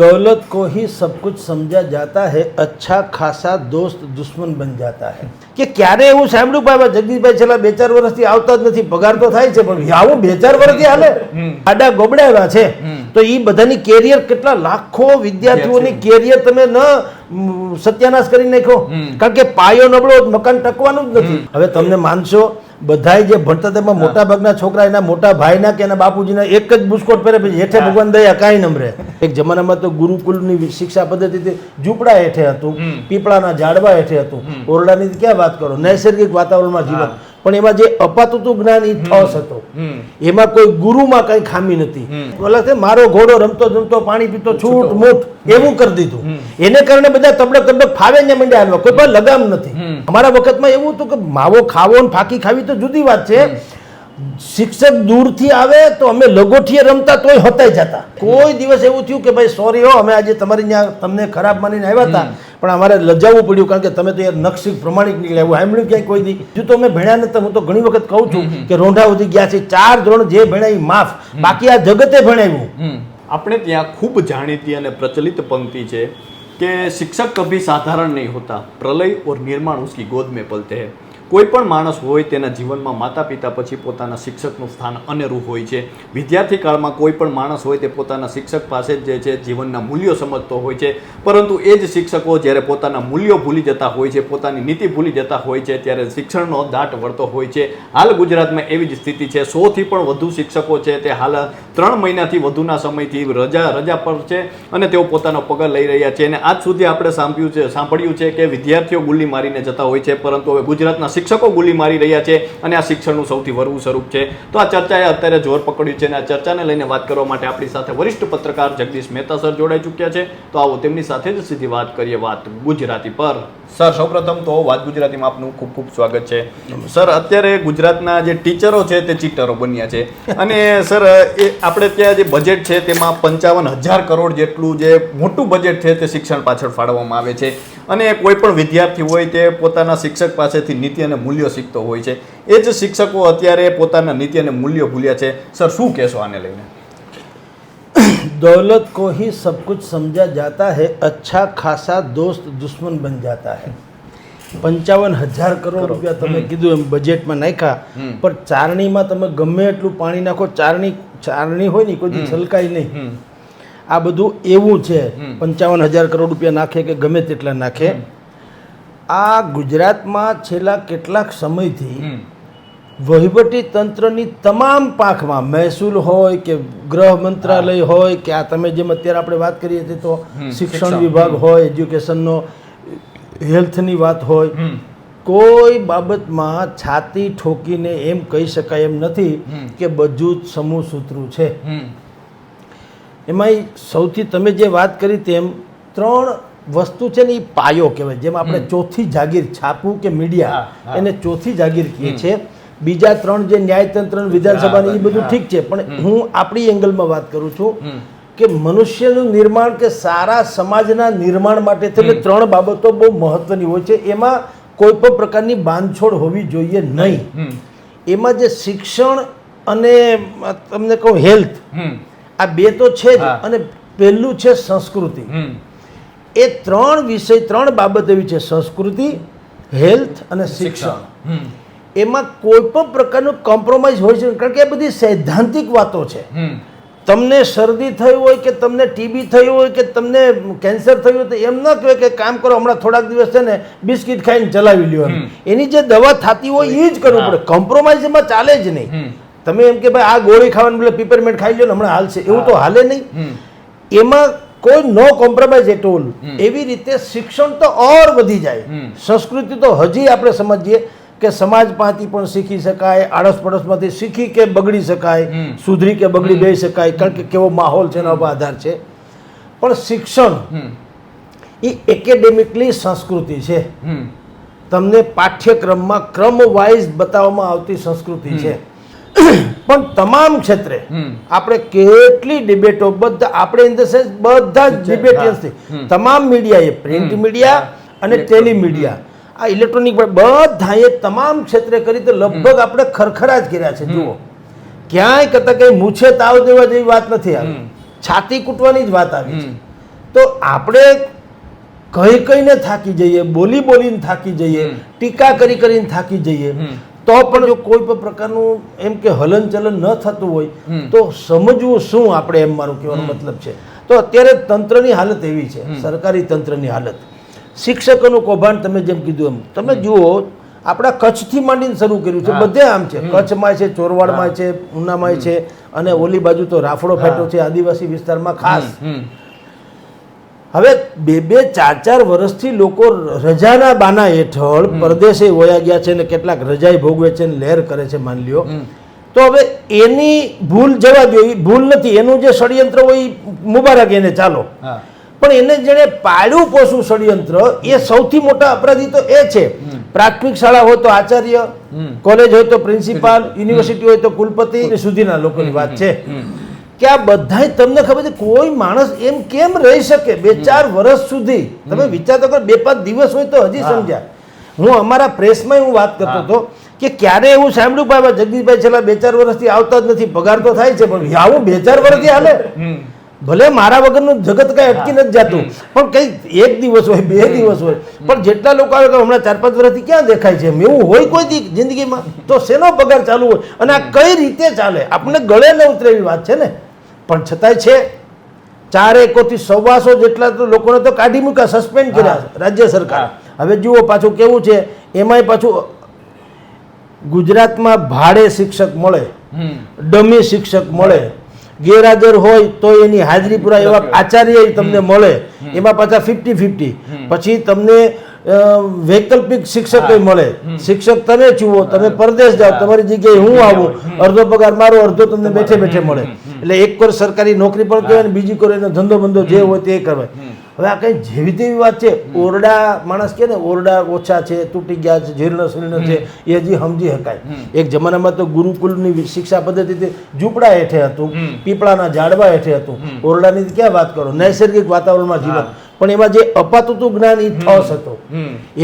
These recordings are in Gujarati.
दौलत को ही सब कुछ समझा जाता है अच्छा ખાસા દોસ્ત દુશ્મન બન જાતા है કે ક્યારે એવું સાંભળ્યું ભાઈ જગદીશભાઈ છેલ્લા બે ચાર વર્ષથી આવતા જ નથી પગાર તો થાય છે પણ આવું બે ચાર વર્ષથી હાલે આડા ગોબડાવ્યા છે તો એ બધાની કેરિયર કેટલા લાખો વિદ્યાર્થીઓની કેરિયર તમે ન મ, સત્યાનાશ કરી નાખો કારણ કે પાયો નબળો જ મકાન ટકવાનું જ નથી હવે તમને માનશો બધાય જે ભણતા તેમાં મોટા ભાગના છોકરા એના મોટા ભાઈના કે એના બાપુજીના એક જ બુસ્કોટ પહેરે પછી હેઠે ભગવાન દયા કાંઈ નમરે. એક જમાનામાં તો ગુરુકુલની શિક્ષા પદ્ધતિથી ઝૂંપડા હેઠે હતું પીપળાના ઝાડવા હેઠે હતું. ઓરડાની ક્યાં વાત કરો? નૈસર્ગિક વાતાવરણમાં જીવન. પણ એમાં જે અપાતું હતું જ્ઞાન એ ઠોસ હતો. એમાં કોઈ ગુરુમાં કઈ ખામી નથી. ઓલા છે મારો ઘોડો રમતો જમતો પાણી પીતો છૂટ. મૂઠ એવું કરી દીધું. એને કારણે બધા તબડક તબડક ફાવે ને મંડ્યા હાલવા. કોઈ પણ લગામ નથી. અમારા વખતમાં એવું હતું કે માવો ખાવો ને ફાકી ખાવી તો જુદી વાત છે. શિક્ષક દૂરથી આવે તો અમે લગોઠીએ રમતા તોય હતાઈ જતા. કોઈ દિવસ એવું થયું કે ભાઈ સોરી હો અમે આજે તમારી ત્યાં તમને ખરાબ માનીને આવ્યા હતા. પણ અમારે લજાવવું પડ્યું કારણ કે તમે તો યાર નક્ષિક પ્રમાણિક નીકળ્યા. એવું સાંભળ્યું ક્યાંય કોઈ નહીં હજુ તો ભણ્યા નથી હું તો ઘણી વખત કહું છું કે રોંઢા સુધી ગયા છે. ચાર ધોરણ જે ભણાય માફ. બાકી આ જગતે ભણાવ્યું. આપણે ત્યાં ખૂબ જાણીતી અને પ્રચલિત પંક્તિ છે કે શિક્ષક કભી સાધારણ નહીં હોતા. પ્રલય ઓર નિર્માણ ઉસકી ગોદ મેં પલતે हैं કોઈ પણ માણસ હોય તેના જીવનમાં માતા પિતા પછી પોતાના શિક્ષકનું સ્થાન અનેરું હોય છે. વિદ્યાર્થી કાળમાં કોઈ પણ માણસ હોય તે પોતાના શિક્ષક પાસે જ જે છે, જીવનના મૂલ્યો સમજતો હોય છે. પરંતુ એ જ શિક્ષકો જ્યારે પોતાના મૂલ્યો ભૂલી જતા હોય છે, પોતાની નીતિ ભૂલી જતા હોય છે, ત્યારે શિક્ષણનો દાટ વળતો હોય છે. હાલ ગુજરાતમાં એવી જ સ્થિતિ છે. સોથી પણ વધુ શિક્ષકો છે તે હાલ ત્રણ મહિનાથી વધુના સમયથી રજા રજા પર છે અને તેઓ પોતાનો પગાર લઈ રહ્યા છે. અને આજ સુધી આપણે સાંભળ્યું છે સાંભળ્યું છે કે વિદ્યાર્થીઓ ગુલ્લી મારીને જતા હોય છે. પરંતુ હવે ગુજરાતના શિક્ષકો ગુલી મારી રહ્યા છે અને આ શિક્ષણનું સૌથી વરવું સ્વરૂપ છે. તો આ ચર્ચાએ અત્યારે જોર પકડ્યું છે અને આ ચર્ચાને લઈને વાત કરવા માટે આપણી સાથે વરિષ્ઠ પત્રકાર જગદીશ મહેતા સર જોડાઈ ચૂક્યા છે. તો આવો તેમની સાથે જ સીધી વાત કરીએ વાત ગુજરાતી પર. સર, સૌપ્રથમ તો વાત ગુજરાતીમાં આપનું ખૂબ ખૂબ સ્વાગત છે. સર, અત્યારે ગુજરાતના જે ટીચરો છે તે ચીટરો બન્યા છે. અને સર, એ આપણે ત્યાં જે બજેટ છે તેમાં પંચાવન હજાર કરોડ જેટલું જે મોટું બજેટ છે તે શિક્ષણ પાછળ ફાળવવામાં આવે છે. અને કોઈ પણ વિદ્યાર્થી હોય તે પોતાના શિક્ષક પાસેથી નીતિ અને મૂલ્યો શીખતો હોય છે. એ જ શિક્ષકો અત્યારે પોતાના નીતિ અને મૂલ્યો ભૂલ્યા છે. સર, શું કહેશો આને લઈને? दौलत को ही सब कुछ समझा जाता है अच्छा ખાસા દોસ્ત દુશ્મન બન જાતા है પંચાવન હજાર કરોડ રૂપિયા તમે કીધું એમ બજેટમાં નાખ્યા પણ ચારણીમાં તમે ગમે એટલું પાણી નાખો ચારણી ચારણી હોય ને કોઈ દી છલકાય નહીં આ બધું એવું છે પંચાવન હજાર કરોડ રૂપિયા નાખે કે ગમે તેટલા નાખે આ ગુજરાતમાં છેલ્લા કેટલાક સમયથી વહીવટી તંત્રની તમામ પાંખમાં મહેસૂલ હોય કે ગૃહ મંત્રાલય હોય કે આ તમે જેમ અત્યારે આપણે વાત કરીએ છીએ તો શિક્ષણ. વિભાગ હોય એજ્યુકેશનનો હેલ્થની વાત હોય. કોઈ બાબતમાં છાતી ઠોકીને એમ કહી શકાય એમ નથી કે બધું જ સમૂહ સૂત્રું છે. એમાંય સૌથી તમે જે વાત કરી તેમ ત્રણ વસ્તુ છે ને એ પાયો કહેવાય. જેમ આપણે ચોથી જાગીર છાપું કે મીડિયા એને ચોથી જાગીર કહીએ છીએ. બીજા ત્રણ જે ન્યાયતંત્ર વિધાનસભાની એ બધું ઠીક છે પણ હું આપણી એંગલમાં વાત કરું છું કે મનુષ્યનું નિર્માણ કે સારા સમાજના નિર્માણ માટે થઈને ત્રણ બાબતો બહુ મહત્વની હોય છે. એમાં કોઈ પણ પ્રકારની બાંધછોડ હોવી જોઈએ નહીં. એમાં જે શિક્ષણ અને તમને કહું હેલ્થ આ બે તો છે જ અને પહેલું છે સંસ્કૃતિ. એ ત્રણ વિષય ત્રણ બાબત એવી છે સંસ્કૃતિ હેલ્થ અને શિક્ષણ. એમાં કોઈ પણ પ્રકારનું કોમ્પ્રોમાઇઝ હોય છે કારણ કે એ બધી સૈદ્ધાંતિક વાતો છે. તમને શરદી થઈ હોય કે તમને ટીબી થયું હોય કે તમને કેન્સર થયું હોય તો એમ ન કહેવાય કે કામ કરો હમણાં થોડાક દિવસ છે ને બિસ્કિટ ખાઈને ચલાવી લ્યો એની જે દવા થતી હોય એ જ કરવું પડે. કોમ્પ્રોમાઇઝ એમાં ચાલે જ નહીં. તમે એમ કે ભાઈ આ ગોળી ખાવાનું બોલે પીપરમેન્ટ ખાઈ લો ને હમણાં હાલશે. એવું તો હાલે નહીં. એમાં કોઈ નો કોમ્પ્રોમાઇઝ એટ ઓલ એવી રીતે શિક્ષણ તો ઓર વધી જાય. સંસ્કૃતિ તો હજી આપણે સમજીએ. કે સમાજ પાસેથી પણ શીખી શકાય આડોશ પડસમાંથી શીખી કે બગડી શકાય સુધરી કે બગડી બે શકાય કારણ કે કેવો માહોલ છે એના ઉપર આધાર છે. પણ શિક્ષણ એ એકેડેમિકલી સંસ્કૃતિ છે. તમને પાઠ્યક્રમમાં ક્રમ વાઇઝ બતાવવામાં આવતી સંસ્કૃતિ છે. પણ તમામ ક્ષેત્રે આપણે કેટલી ડિબેટો બધા આપણે ઇન ધ સેન્સ બધા જ ડિબેટિયન્સથી. તમામ મીડિયાએ પ્રિન્ટ મીડિયા અને ટેલિમીડિયા આ ઇલેક્ટ્રોનિક બધાએ તમામ ક્ષેત્રે કરી તો લગભગ આપણે ખરખરા જ કર્યા છે જુઓ. ક્યાંય કરતા કઈ મૂછે તાવ દેવા જેવી વાત નથી આવી. છાતી કૂટવાની જ વાત આવી છે. તો આપણે કહી કહીને થાકી જઈએ બોલી બોલીને થાકી જઈએ ટીકા કરી કરીને થાકી જઈએ તો પણ જો કોઈ પણ પ્રકારનું એમ કે હલનચલન ન થતું હોય તો સમજવું શું આપણે એમ મારું કહેવાનો મતલબ છે? તો અત્યારે તંત્રની હાલત એવી છે સરકારી તંત્રની હાલત. શિક્ષકોનું કૌભાંડ તમે જેમ કીધું એમ. તમે જુઓ આપણા કચ્છથી માંડીને શરૂ કર્યું છે. બધે આમ છે. કચ્છમાં છે ચોરવાડમાં છે ઉનામાં છે અને ઓલી બાજુ તો રાફડો ફેટો છે આદિવાસી વિસ્તારમાં ખાસ. હવે બે બે ચાર ચાર વર્ષથી લોકો રજાના બાના હેઠળ પરદેશે વયા ગયા છે ને કેટલાક રજાઈ ભોગવે છે ને લહેર કરે છે માની લ્યો. તો હવે એની ભૂલ જવા દો એ ભૂલ નથી. એનું જે ષડયંત્ર હોય મુબારક એને ચાલો. પણ એને જેણે પાડ્યું પોષું ષડયંત્ર એ સૌથી મોટા અપરાધી તો એ છે. પ્રાથમિક શાળા હોય તો આચાર્ય કોલેજ હોય તો પ્રિન્સિપાલ યુનિવર્સિટી હોય તો કુલપતિ સુધીના લોકોની વાત છે. કે આ બધા તમને ખબર છે કોઈ માણસ એમ કેમ રહી શકે? બે ચાર વર્ષ સુધી. તમે વિચાર તો કરો બે પાંચ દિવસ હોય તો હજી સમજ્યા. હું અમારા પ્રેસમાં હું વાત કરતો હતો કે ક્યારે એવું સાંભળ્યું ભાઈ ભાઈ જગદીશભાઈ છેલ્લા બે ચાર વર્ષથી આવતા જ નથી પગાર તો થાય છે પણ આવું બે ચાર વર્ષથી હાલે. ભલે મારા વગરનું જગત કાંઈ અટકી નથી જતું પણ કંઈ એક દિવસ હોય બે દિવસ હોય. પણ જેટલા લોકો આવે કે હમણાં ચાર પાંચ વર્ષથી ક્યાં દેખાય છે એવું હોય કોઈ દી જિંદગીમાં? તો શેનો પગાર ચાલુ હોય? અને આ કઈ રીતે ચાલે? આપણને ગળે ન ઉતરે એવી વાત છે ને? પણ છતાંય છે ચાર એકોથી સવાસો જેટલા તો લોકોને તો કાઢી મૂક્યા સસ્પેન્ડ કર્યા રાજ્ય સરકાર. હવે જુઓ પાછું કેવું છે એમાંય પાછું ગુજરાતમાં ભાડે શિક્ષક મળે ડમી શિક્ષક મળે ગેરહાજર હોય તો એની હાજરી પૂરા એવા આચાર્ય તમને મળે. એમાં પાછા ફિફ્ટી ફિફ્ટી પછી તમને વૈકલ્પિક શિક્ષક મળે. શિક્ષક તમે જુઓ તમે પરદેશ જાઓ તમારી જગ્યાએ હું આવું અડધો પગાર મારો અડધો તમને બેઠે બેઠે મળે. એટલે એક કોર સરકારી નોકરી પણ કહેવાય ને બીજી કોર એનો ધંધો બંધો જે હોય તે કરવાય હવે આ કંઈ જેવી તેવી વાત છે? ઓરડા માણસ કે ને ઓરડા ઓછા છે તૂટી ગયા છે જીર્ણ શીર્ણ છે એ હજી સમજી શકાય. એક જમાનામાં તો ગુરુકુલની શિક્ષા પદ્ધતિ ઝૂંપડા હેઠે હતું પીપળાના ઝાડવા હેઠે હતું. ઓરડાની ક્યાં વાત કરો? નૈસર્ગિક વાતાવરણમાં જીવન. પણ એમાં જે અપાતું જ્ઞાન એ થસ હતો.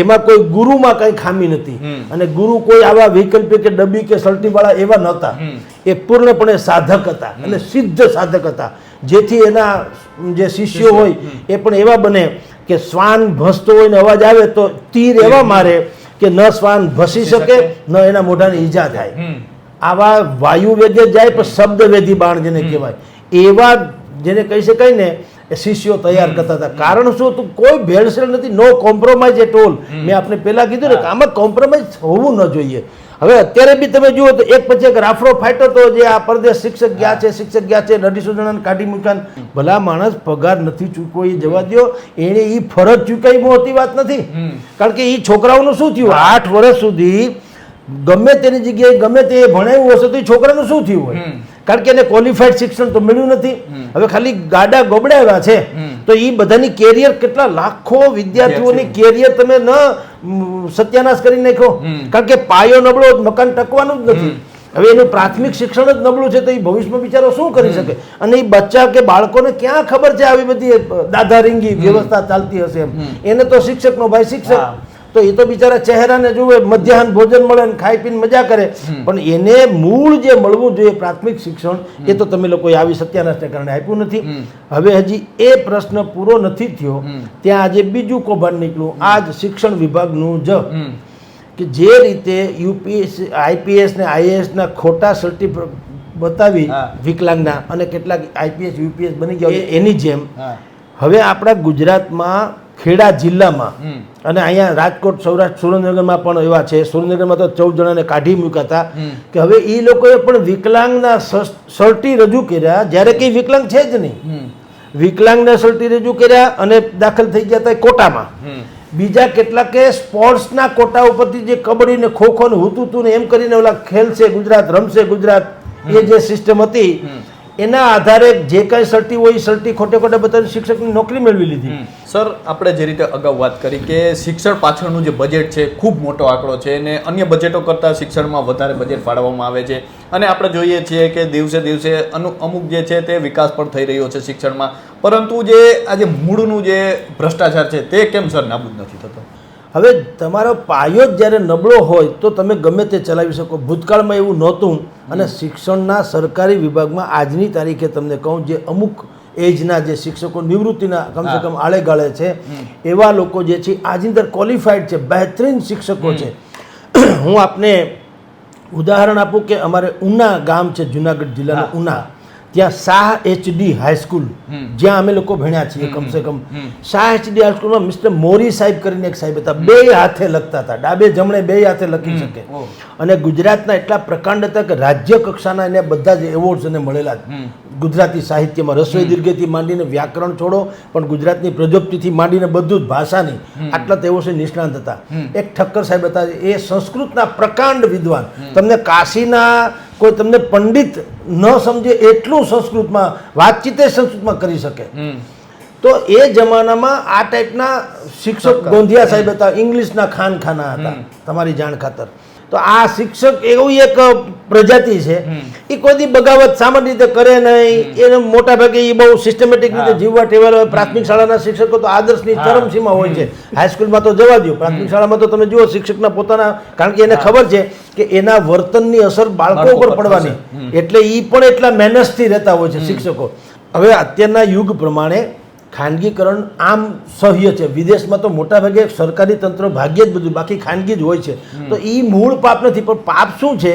એમાં કોઈ ગુરુમાં કઈ ખામી નથી. અને ગુરુ કોઈ આવા વૈકલ્પિક કે ડબ્બી કે સલટી વાળા એવા નહોતા. એ પૂર્ણપણે સાધક હતા અને સિદ્ધ સાધક હતા. જેથી એના જે શિષ્યો હોય એ પણ એવા બને કે શ્વાન ભસતો હોય ને અવાજ આવે તો તીર એવા મારે કે ન શ્વાન ભસી શકે ન એના મોઢાને ઈજા થાય. આવા વાયુ વેગે જાય પણ શબ્દ વેધી બાણ જેને કહેવાય. એવા જેને કહી શકાય ને એ શિષ્યો તૈયાર કરતા હતા. કારણ શું? હતું કોઈ ભેળસેળ નથી નો કોમ્પ્રોમાઇઝ એટ ઓલ મેં આપણે પહેલા કીધું ને કે આમાં કોમ્પ્રોમાઇઝ હોવું ન જોઈએ. હવે અત્યારે બી તમે જુઓ તો એક પછી એક રાફડો ફાટ્યો હતો જે આ પરદેશ શિક્ષક ગયા છે શિક્ષક ગયા છે અઢીસો જણાને કાઢી મૂક્યા ભલા માણસ પગાર નથી ચૂકવો એ જવા દ્યો. એને એ ફરજ ચૂકાઈ હોતી વાત નથી. કારણ કે એ છોકરાઓનું શું થયું? આઠ વર્ષ સુધી ગમે તેની જગ્યાએ ગમે તે ભણાવ્યું હશે તો એ છોકરાનું શું થયું હોય. કારણ કે એને ક્વોલિફાઈડ શિક્ષણ તો મળ્યું નથી. હવે ખાલી ગાડા ગોબડાવ્યા છે. તો એ બધાની કેરિયર કેટલા લાખો વિદ્યાર્થીઓની કેરિયર તમે ન સત્યાનાશ કરી નાખો કારણ કે પાયો નબળો મકાન ટકવાનું જ નથી. હવે એનું પ્રાથમિક શિક્ષણ જ નબળું છે તો એ ભવિષ્યમાં બિચારો શું કરી શકે? અને એ બચ્ચા કે બાળકોને ક્યાં ખબર છે આવી બધી દાદારીંગી વ્યવસ્થા ચાલતી હશે એમ? એને તો શિક્ષકનો ભાઈ શિક્ષક. તો એ તો બિચારા ચહેરાને જુએ મધ્યાહન ભોજન મળે અને ખાઈ પીને મજા કરે. પણ એને મૂળ જે મળવું જોઈએ પ્રાથમિક શિક્ષણ એ તો તમે લોકોએ આવી સત્યાનાશને કારણે આપ્યું નથી. હવે હજી એ પ્રશ્ન પૂરો નથી થયો. ત્યાં આજે બીજું કૌભાંડ નીકળ્યું. આ જ શિક્ષણ વિભાગનું જ. કે જે રીતે યુપીએસ આઈપીએસ ને આઈએએસના ખોટા સર્ટિફિકેટ બતાવી વિકલાંગના અને કેટલાક આઈપીએસ યુપીએસ બની ગયા એની જેમ. હવે આપણા ગુજરાતમાં ખેડા જિલ્લામાં અને અહીંયા રાજકોટ સૌરાષ્ટ્ર સુરેન્દ્રનગરમાં પણ એવા છે. સુરેન્દ્રનગરમાં તો ચૌદ જણાને કાઢી મૂક્યા હતા. કે હવે એ લોકોએ પણ વિકલાંગના સર્ટી રજૂ કર્યા. જ્યારે કંઈ વિકલાંગ છે જ નહીં. વિકલાંગના સર્ટી રજૂ કર્યા અને દાખલ થઈ ગયા હતા કોટામાં. બીજા કેટલાકે સ્પોર્ટ્સના કોટા ઉપરથી જે કબડ્ડી ને ખોખો ને હુતુતું ને એમ કરીને ઓલા ખેલશે ગુજરાત રમશે ગુજરાત એ જે સિસ્ટમ હતી એના આધારે જે કાંઈ સર્ટી હોય સર્ટી ખોટે ખોટે બધા શિક્ષકની નોકરી મેળવી લીધી. સર, આપણે જે રીતે અગાઉ વાત કરી કે શિક્ષણ પાછળનું જે બજેટ છે, ખૂબ મોટો આંકડો છે અને અન્ય બજેટો કરતાં શિક્ષણમાં વધારે બજેટ ફાળવવામાં આવે છે. અને આપણે જોઈએ છીએ કે દિવસે દિવસે અનુ, અમુક જે છે તે વિકાસ પણ થઈ રહ્યો છે શિક્ષણમાં. પરંતુ જે આજે મૂળનું જે ભ્રષ્ટાચાર છે તે કેમ સર નાબૂદ નથી થતો? હવે તમારો પાયો જ જ્યારે નબળો હોય તો તમે ગમે તે ચલાવી શકો. ભૂતકાળમાં એવું નહોતું અને શિક્ષણના સરકારી વિભાગમાં આજની તારીખે તમને કહું જે અમુક એજના જે શિક્ષકો નિવૃત્તિના કમસે કમ આળે ગાળે છે એવા લોકો જે છે આજની અંદર ક્વોલિફાઈડ છે બહેતરીન શિક્ષકો છે. હું આપને ઉદાહરણ આપું કે અમારે ઉના ગામ છે જુનાગઢ જિલ્લાનું ઉના. ત્યાં શાહ એચડી હાઈસ્કૂલ જ્યાં અમે લોકો ભણ્યા છીએ કમસે કમ. શાહ એચડી હાઈસ્કૂલમાં મિસ્ટર મોરી સાહેબ કરીને એક સાહેબ હતા. બે હાથે લખતા હતા. ડાબે જમણે બે હાથે લખી શકે. અને ગુજરાતના એટલા પ્રકાંડ હતા કે રાજ્ય કક્ષાના એને બધા જ એવોર્ડ્સ એને મળેલા ગુજરાતી સાહિત્યમાં રસોઈ દીર્ઘથી માંડીને વ્યાકરણ છોડો પણ ગુજરાતની પ્રજોપતિથી માંડીને બધું જ ભાષાની આટલા તેઓ છે નિષ્ણાંત હતા. એક ઠક્કર સાહેબ હતા. એ સંસ્કૃતના પ્રકાંડ વિદ્વાન. તમને કાશીના કોઈ તમને પંડિત ન સમજે એટલું સંસ્કૃતમાં વાતચીતે સંસ્કૃતમાં કરી શકે. તો એ જમાનામાં આ ટાઈપના શિક્ષક ગોંધિયા સાહેબ હતા ઇંગ્લિશના ખાન ખાના હતા તમારી જાણ ખાતર. તો આ શિક્ષક એવું એક પ્રજાતિ છે. એ કોઈથી બગાવત સામાન્ય રીતે કરે નહીં. એને મોટા ભાગે એ બહુ સિસ્ટમેટિક રીતે જીવવા ટેવાયેલા હોય. પ્રાથમિક શાળાના શિક્ષકો તો આદર્શની ચરમસીમા હોય છે. હાઈસ્કૂલમાં તો જવા દો પ્રાથમિક શાળામાં તો તમે જુઓ શિક્ષકના પોતાના કારણ કે એને ખબર છે કે એના વર્તનની અસર બાળકો ઉપર પડવાની. એટલે એ પણ એટલા મહેનતથી રહેતા હોય છે શિક્ષકો. હવે અત્યારના યુગ પ્રમાણે ખાનગીકરણ આમ સહ્ય છે. વિદેશમાં તો મોટા ભાગે સરકારી તંત્ર ભાગ્યે જ બધું બાકી ખાનગી જ હોય છે. તો એ મૂળ પાપ નથી પણ પાપ શું છે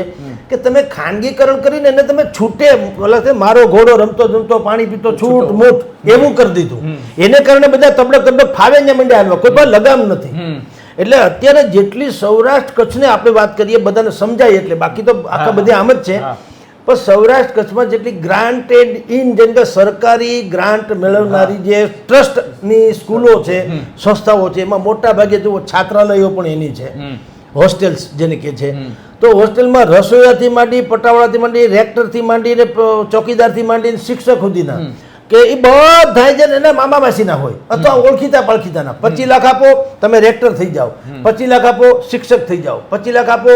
કે તમે ખાનગીકરણ કરીને એને તમે છૂટે છે મારો ઘોડો રમતો રમતો પાણી પીતો છૂટ. મૂઠ એવું કરી દીધું. એને કારણે બધા તબડક તબડક ફાવે ને મંડ્યા હાલવા. કોઈ પણ લગામ નથી. એટલે અત્યારે જેટલી સૌરાષ્ટ્ર કચ્છને આપણે વાત કરીએ બધાને સમજાય એટલે. બાકી તો આખા બધે આમ જ છે. પણ સૌરાષ્ટ્ર કચ્છમાં જેટલી ગ્રાન્ટેડ ઇન જેમ કે સરકારી ગ્રાન્ટ મેળવનારી જે ટ્રસ્ટની સ્કૂલો છે સંસ્થાઓ છે એમાં મોટા ભાગે જુઓ છાત્રાલયો પણ એની છે. હોસ્ટેલ્સ જેને કહે છે. તો હોસ્ટેલમાં રસોઈયાથી માંડી પટાવાળાથી માંડી રેક્ટરથી માંડીને ચોકીદારથી માંડીને શિક્ષક સુધીના કે એ બધા છે એના મામા માસીના હોય અથવા ઓળખીતા પાળખીતાના પચીસ લાખ આપો તમે રેક્ટર થઈ જાઓ. પચીસ લાખ આપો શિક્ષક થઈ જાઓ. પચીસ લાખ આપો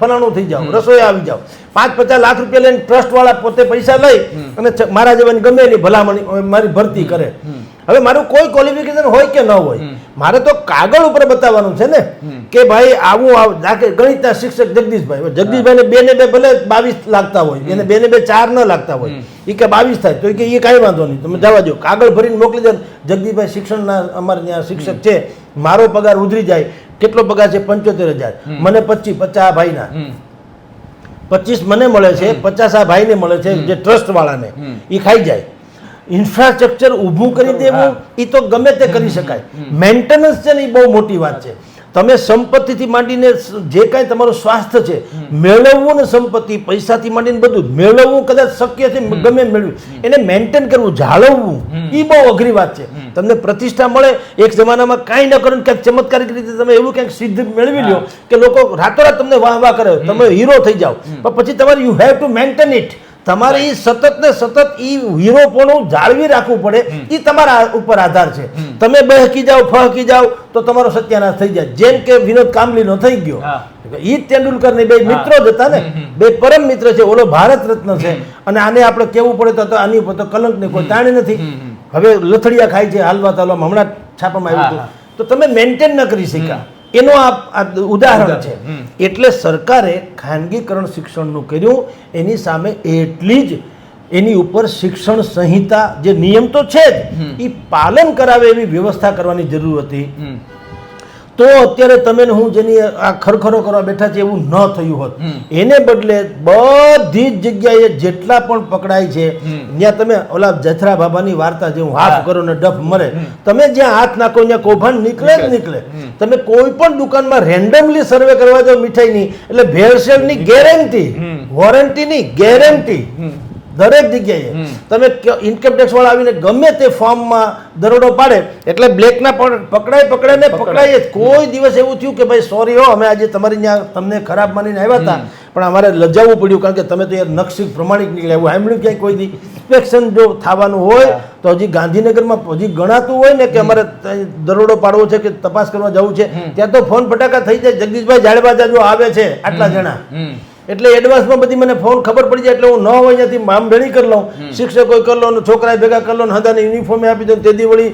ફલાણું થઈ જાઓ રસોઈ આવી જાઓ. પાંચ પચાસ લાખ રૂપિયા લઈને ટ્રસ્ટ વાળા પોતે પૈસા લઈ અને મારા જેવાની ગમે એની ભલામણી મારી ભરતી કરે. હવે મારું કોઈ ક્વોલિફિકેશન હોય કે ન હોય મારે તો કાગળ ઉપર બતાવવાનું છે ને કે ભાઈ આવું ગણિતના શિક્ષક જગદીશભાઈ જગદીશભાઈને બે ને બે ભલે બાવીસ લાગતા હોય એને બે ને બે ચાર ન લાગતા હોય એ કે બાવીસ થાય તો એ કે એ કાંઈ વાંધો નહીં તમે જવા દો કાગળ ભરીને મોકલી દો જગદીશભાઈ શિક્ષણના અમારે ત્યાં શિક્ષક છે મારો પગાર ઉધરી જાય કેટલો પગાર છે? પંચોતેર હજાર. મને પચીસ પચાસ ભાઈના. પચીસ મને મળે છે પચાસ આ ભાઈને મળે છે જે ટ્રસ્ટ વાળાને. એ ખાઈ જાય. ઇન્ફ્રાસ્ટ્રક્ચર ઊભું કરી દેવું એ તો ગમે તે કરી શકાય. મેન્ટેનન્સ છે ને એ બહુ મોટી વાત છે. તમે સંપત્તિથી માંડીને જે કાંઈ તમારું સ્વાસ્થ્ય છે મેળવવું ને સંપત્તિ પૈસાથી માંડીને બધું મેળવવું કદાચ શક્ય છે ગમે મેળવ્યું એને મેન્ટેન કરવું જાળવવું એ બહુ અઘરી વાત છે. તમને પ્રતિષ્ઠા મળે એક જમાનામાં કાંઈ ન કરો ક્યાંક ચમત્કારિક રીતે તમે એવું ક્યાંક સિદ્ધ મેળવી લો કે લોકો રાતોરાત તમને વાહ વાહ કરે તમે હીરો થઈ જાઓ. પણ પછી તમારે you have to maintain it તમારે એ સતત ને સતત એ હીરોપણું જાળવી રાખવું પડે એ તમારા ઉપર આધાર છે. તમે બહેકી જાઓ ફહકી જાઓ તો તમારો સત્યાનાશ થઈ જાય. જેમ કે વિનોદ કામલીનો થઈ ગયો. ઈ તેંડુલકર ને બે મિત્રો જ હતા ને. બે પરમ મિત્ર છે ઓલો ભારત રત્ન છે. અને આને આપણે કેવું પડે તો- તો આની ઉપર તો કલંક ને કોઈ તાણી નથી. હવે લથડિયા ખાય છે હાલવા તાલવા હમણાં છાપામાં આવ્યું હતું. તો તમે મેન્ટેન ન કરી શક્યા. એનો આ ઉદાહરણ છે. એટલે સરકારે ખાનગીકરણ શિક્ષણનું કર્યું એની સામે એટલી જ એની ઉપર શિક્ષણ સંહિતા જે નિયમ તો છે જ એ પાલન કરાવે એવી વ્યવસ્થા કરવાની જરૂર હતી. તો અત્યારે તમે હું જેની આ ખરખરો કરવા બેઠા છે એવું ન થયું હોત. એને બદલે બધી જ જગ્યાએ જેટલા પણ પકડાય છે ત્યાં તમે ઓલા જથરા બાબાની વાર્તા જે હું હાથ કરો ને ડફ મરે તમે જ્યાં હાથ નાખો ત્યાં કૌભાંડ નીકળે જ નીકળે. તમે કોઈ પણ દુકાનમાં રેન્ડમલી સર્વે કરવા જાઓ મીઠાઈની એટલે ભેળસેળની ગેરંટી વોરંટીની ગેરંટી દરેક જગ્યાએ તમે ઇન્કમ ટેક્સ વાળા આવીને ગમે તે ફોર્મમાં દરોડો પાડે એટલે બ્લેકના પણ પકડાય પકડાય ને પકડાય. કોઈ દિવસ એવું થયું કે ભાઈ સોરી હો અમે આજે તમારી ત્યાં તમને ખરાબ માનીને આવ્યા હતા પણ અમારે લજાવવું પડ્યું કારણ કે તમે તો યાર નકશી પ્રમાણિક નીકળ્યા. એવું સાંભળ્યું ક્યાંય કોઈ ઇન્સ્પેક્શન જો થવાનું હોય તો હજી ગાંધીનગરમાં હજી ગણાતું હોય ને કે અમારે દરોડો પાડવો છે કે તપાસ કરવા જવું છે ત્યાં તો ફોન ફટાકા થઈ જાય. જગદીશભાઈ જાડેબા જો આવે છે આટલા જણા. એટલે એડવાન્સમાં બધી મને ફોન ખબર પડી જાય એટલે હું ન હોય ત્યાંથી મામ ભેળી કરી લઉં. શિક્ષકો કરી લઉં છોકરાએ ભેગા કરી લઉં હદાને યુનિફોર્મે આપી દઉં તેથી વળી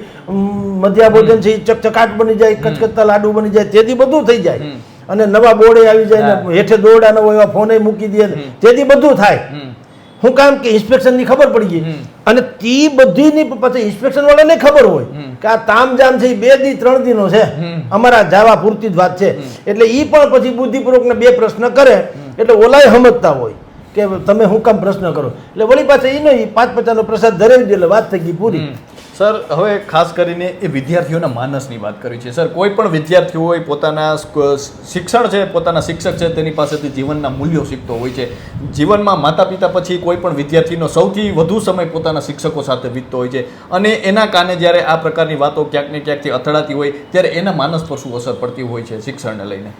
મધ્યા ભોજન છે ચકચકાટ બની જાય કચકચતા લાડુ બની જાય તેથી બધું થઈ જાય. અને નવા બોર્ડે આવી જાય ને હેઠે દોરડા ન હોય એવા ફોને મૂકી દે તેથી બધું થાય. હું કામ કે ઇન્સ્પેક્શનની ખબર પડી ગઈ. અને તે બધીની પછી ઇન્સ્પેક્શન વાળાને ખબર હોય કે આ તામજામ છે એ બે દી ત્રણ દીનો છે. અમારા જાવા પૂરતી જ વાત છે. એટલે એ પણ પછી બુદ્ધિપૂર્વકને બે પ્રશ્ન કરે. એટલે ઓલાય સમજતા હોય કે તમે હું કામ પ્રશ્ન કરો. એટલે વળી પાછા એ નહીં પાંચ પચાસનો પ્રસાદ ધરાવી દે એટલે વાત થઈ ગઈ પૂરી. સર હવે ખાસ કરીને એ વિદ્યાર્થીઓના માનસની વાત કરી છે. સર કોઈ પણ વિદ્યાર્થીઓ હોય પોતાના શિક્ષણ છે પોતાના શિક્ષક છે તેની પાસેથી જીવનના મૂલ્યો શીખતો હોય છે. જીવનમાં માતા પિતા પછી કોઈ પણ વિદ્યાર્થીનો સૌથી વધુ સમય પોતાના શિક્ષકો સાથે વીતતો હોય છે. અને એના કારણે જ્યારે આ પ્રકારની વાતો ક્યાંક ને ક્યાંકથી અથડાતી હોય ત્યારે એના માનસ પર શું અસર પડતી હોય છે શિક્ષણને લઈને?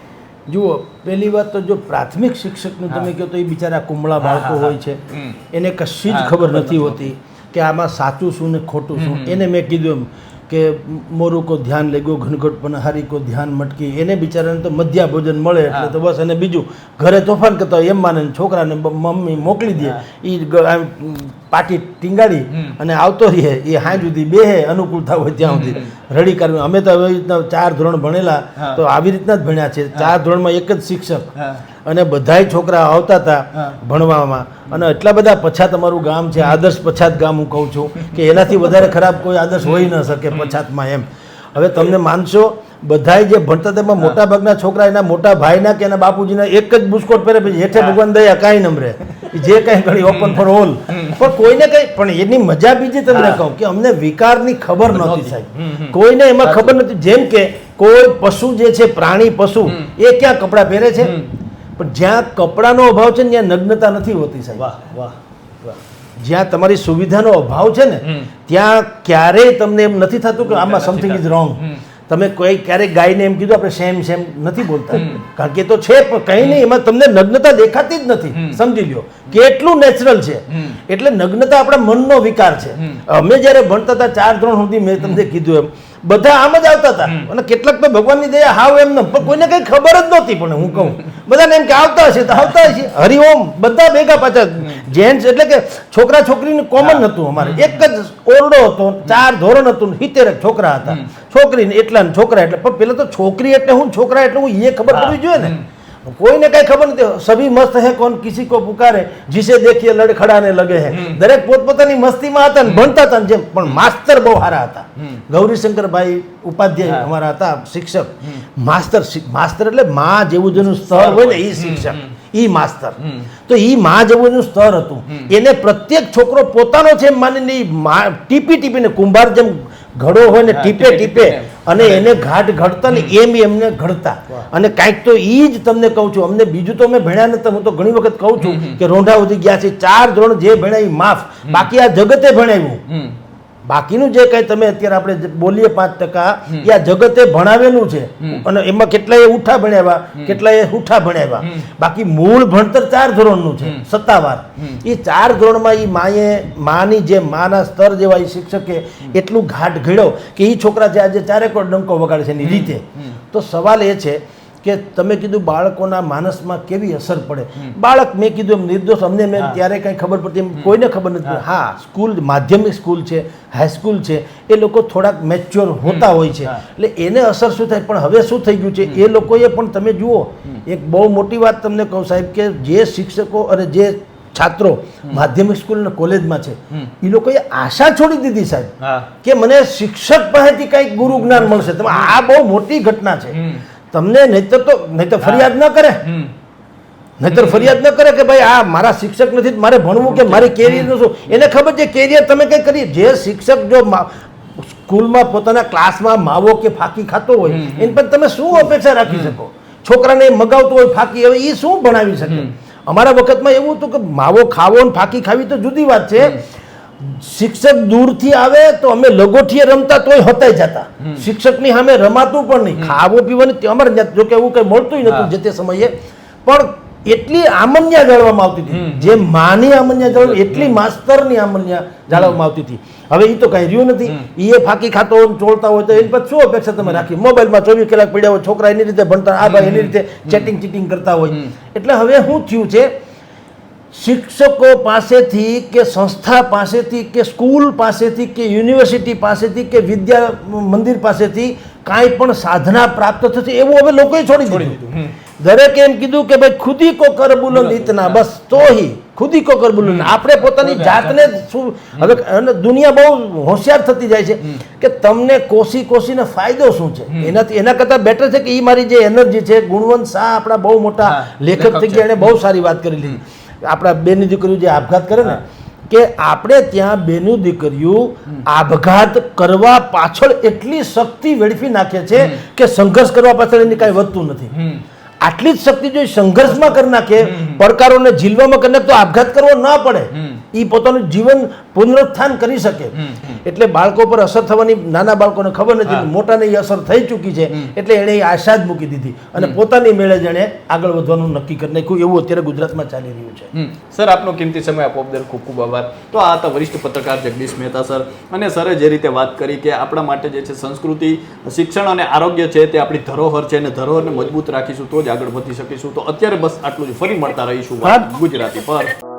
જુઓ પહેલી વાત તો જો પ્રાથમિક શિક્ષકનું તમે કહો તો એ બિચારા કુમળા બાળકો હોય છે. એને કશી જ ખબર નથી હોતી. કે આમાં સાચું શું ને ખોટું શું? એને મેં કીધું એમ કે મોરું કો ધ્યાન લેગો ઘનઘટ પણ હારી કો ધ્યાન મટકી. એને બિચારાને તો મધ્યા ભોજન મળે એટલે તો બસ અને બીજું ઘરે તોફાન કરતા હોય એમ માને ને છોકરાને બ- મમ્મી મોકલી દે. એ પાટી ટીંગાડી અને આવતો રહે. એ હાં સુધી બેહે અનુકૂળતા હોય ત્યાં સુધી. રડી કરવી અમે તો આવી રીતના ચાર ધોરણ ભણેલા તો આવી રીતના જ ભણ્યા છે. ચાર ધોરણમાં એક જ શિક્ષક. અને બધાય છોકરા આવતા હતા ભણવામાં. અને એટલા બધા પછાત અમારું ગામ છે આદર્શ પછાત ગામ હું કહું છું કે એનાથી વધારે ખરાબ કોઈ આદર્શ હોઈ ન શકે પછાતમાં એમ. હવે તમને માનશો બધાય જે ભણતા તેમાં મોટા ભાગના છોકરા એના મોટા ભાઈના કે એના બાપુજીના એક જ બુસ્કોટ પહેરે પછી હેઠે ભગવાન દયા કાંઈ નમરે. જે કાંઈ ઘડી ઓપન ફોર ઓલ પણ કોઈને કંઈ પણ એની મજા બીજી તમને કહું કે અમને વિકારની ખબર નહોતી. સાહેબ. કોઈને એમાં ખબર નથી જેમ કે કોઈ પશુ જે છે પ્રાણી પશુ એ ક્યાં કપડાં પહેરે છે? પણ જ્યાં કપડાનો અભાવ છે ને ત્યાં નગ્નતા નથી હોતી સાહેબ. વાહ વાહ વાહ. જ્યાં તમારી સુવિધાનો અભાવ છે ને ત્યાં ક્યારેય તમને એમ નથી થતું કે આમાં સમથિંગ ઇઝ રોંગ તમે કોઈ ક્યારેક ગાયને એમ કીધું આપણે સેમ સેમ નથી બોલતા. કારણ કે તો છે પણ કંઈ નહીં એમાં તમને નગ્નતા દેખાતી જ નથી. સમજી લ્યો. કેટલું નેચરલ છે. એટલે નગ્નતા આપણા મનનો વિકાર છે. અમે જ્યારે ભણતા હતા ચાર ધોરણ સુધી મેં તમને કીધું એમ બધા આમ જ આવતા હતા. અને કેટલાક તો ભગવાનની દયા હાવ એમ ન પણ કોઈને કઈ ખબર જ નહોતી પણ હું કહું. બધાને એમ કે આવતા હશે તો આવતા હશે. હરિઓમ બધા ભેગા પાછા. જેન્ટ્સ એટલે કે છોકરા છોકરીનું કોમન હતું અમારે. એક જ ઓરડો હતો ચાર ધોરણ હતું સિત્તેર છોકરા હતા. છોકરી ને એટલા છોકરા એટલે પણ પેલા તો છોકરી એટલે હું છોકરા એટલે હું એ ખબર પડવી જોઈએ ને. કોઈને કઈ ખબર નથી. સભી મસ્ત હે કોણ કિસી કો પુકારે જીસે દેખીએ લડખડાને લગે હે. દરેક પોતપોતાની મસ્તીમાં હતા ને ભણતા હતા જેમ પણ માસ્તર બહુ સારા હતા. ગૌરીશંકરભાઈ ઉપાધ્યાય અમારા હતા શિક્ષક. માસ્તર માસ્તર એટલે માં જેવું જેનું સ્તર હોય ને એ શિક્ષક. ઈ માસ્તર. તો ઈ માં જેવું એનું સ્તર હતું. એને પ્રત્યેક છોકરો પોતાનો છે માની ટીપી ટીપીને કુંભાર જેમ ઘડો હોય ને ટીપે ટીપે અને એને ઘાટ ઘડતા ને એમ એમને ઘડતા. અને કાંઈક તો એ જ તમને કહું છું. અમને બીજું તો અમે ભણ્યા નથી હું તો ઘણી વખત કહું છું કે રોંઢા સુધી ગયા છે. ચાર ધોરણ જે ભણ્યા માફ. બાકી આ જગતે ભણાવ્યું. બાકીનું જે કઈ તમે અત્યારે આપણે બોલીએ પાંચ ટકા એ આ જગતે ભણાવેલું છે. અને એમાં કેટલાય ઉઠા ભણાવ્યા કેટલાય ઉઠા ભણાવ્યા બાકી મૂળ ભણતર ચાર ધોરણનું છે સત્તાવાર. એ ચાર ધોરણમાં એ માએ માની જે માના સ્તર જેવા એ શિક્ષકે એટલું ઘાટ ઘડ્યો કે એ છોકરા જે આજે ચારેકોર ડંકો વગાડે છે એની રીતે. તો સવાલ એ છે કે તમે કીધું બાળકોના માનસમાં કેવી અસર પડે? બાળક મેં કીધું એમ નિર્દોષ અમને મેં ત્યારે કંઈ ખબર પડતી કોઈને ખબર નથી. હા. સ્કૂલ માધ્યમિક સ્કૂલ છે હાઈસ્કૂલ છે એ લોકો થોડાક મેચ્યોર હોતા હોય છે. એટલે એને અસર શું થાય? પણ હવે શું થઈ ગયું છે? એ લોકોએ પણ તમે જુઓ એક બહુ મોટી વાત તમને કહું સાહેબ કે જે શિક્ષકો અને જે છાત્રો માધ્યમિક સ્કૂલ અને કોલેજમાં છે એ લોકોએ આશા છોડી દીધી સાહેબ કે મને શિક્ષક પાસેથી કંઈક ગુરુ જ્ઞાન મળશે. તમે આ બહુ મોટી ઘટના છે. તમને નહીતર તો નહીતર ફરિયાદ ન કરે. નહીતર ફરિયાદ ન કરે કે ભાઈ આ મારા શિક્ષક નથી મારે ભણવું કે મારે કેરિયરનું શું? એને ખબર છે કેરિયર તમે કંઈ કરી જે શિક્ષક જો સ્કૂલમાં પોતાના ક્લાસમાં માવો કે ફાકી ખાતો હોય એની પર તમે શું અપેક્ષા રાખી શકો? છોકરાને મગાવતો હોય ફાકી હવે એ શું ભણાવી શકે? અમારા વખતમાં એવું હતું કે માવો ખાવો ને ફાકી ખાવી તો જુદી વાત છે. શિક્ષક દૂરથી આવે તો અમે લગોઠીએ રમતા તોય હતાઈ જતા. શિક્ષકની સામે રમાતું પણ નહીં. ખાવું પીવાનું અમારે જો કે એવું કંઈ મળતું નહોતું જે તે સમયે. પણ એટલી આમન્યા જાળવામાં આવતી હતી. જે માની આમન્યા જાળવ એટલી માસ્તરની આમન્યા જાળવવામાં આવતી હતી. હવે એ તો કાંઈ રહ્યું નથી. એ ફાકી ખાતો હોય ચોળતા હોય તો એની પછી શું અપેક્ષા તમે રાખી? મોબાઈલમાં ચોવીસ કલાક પડ્યા હોય છોકરા એની રીતે ભણતા આ ભાઈ એની રીતે ચેટિંગ ચીટિંગ કરતા હોય. એટલે હવે શું થયું છે? શિક્ષકો પાસેથી કે સંસ્થા પાસેથી કે સ્કૂલ પાસેથી કે યુનિવર્સિટી પાસેથી કે વિદ્યા મંદિર પાસેથી કાંઈ પણ સાધના પ્રાપ્ત થશે એવું હવે લોકોએ છોડી દીધું. દરેકે એમ કીધું કે ભાઈ ખુદી કો કર બુલંદ ઇતના બસ તો હી ખુદી કો કર બોલું આપણે પોતાની જાતને શું હવે દુનિયા બહુ હોશિયાર થતી જાય છે કે તમને કોશી કોશીને ફાયદો શું છે? એનાથી એના કરતાં બેટર છે કે એ મારી જે એનર્જી છે ગુણવંત શાહ આપણા બહુ મોટા લેખક થઈ. ગયા એણે બહુ સારી વાત કરી લીધી. આપણા બેની દીકરીઓ જે આપઘાત કરે ને કે આપણે ત્યાં બેનું દીકરીઓ આપઘાત કરવા પાછળ એટલી શક્તિ વેડફી નાખે છે કે સંઘર્ષ કરવા પાછળ એની કાંઈ વધતું નથી. આટલી જ શક્તિ જો સંઘર્ષમાં કરી નાખે પડકારોને ઝીલવામાં કરી નાખે તો આપઘાત કરવો ન પડે. એ પોતાનું જીવન પુનરુત્થાન કરી શકે. એટલે બાળકો પર અસર થવાની નાના બાળકોને ખબર નથી મોટાને એ અસર થઈ ચૂકી છે. એટલે એણે એ આશા જ મૂકી દીધી. અને પોતાની મેળે જ આગળ વધવાનું નક્કી કરી નાખ્યું. એવું અત્યારે ગુજરાતમાં ચાલી રહ્યું છે. સર આપનો કિંમતી સમય આપો. બદલ ખૂબ ખૂબ આભાર. તો આ હતા વરિષ્ઠ પત્રકાર જગદીશ મહેતા સર. અને સરે જે રીતે વાત કરી કે આપણા માટે જે છે સંસ્કૃતિ શિક્ષણ અને આરોગ્ય છે તે આપણી ધરોહર છે અને ધરોહરને મજબૂત રાખીશું તો જ આગળ વધી શકીશું. તો અત્યારે બસ આટલું જ. ફરી મળતા રહીશું ગુજરાતી પર.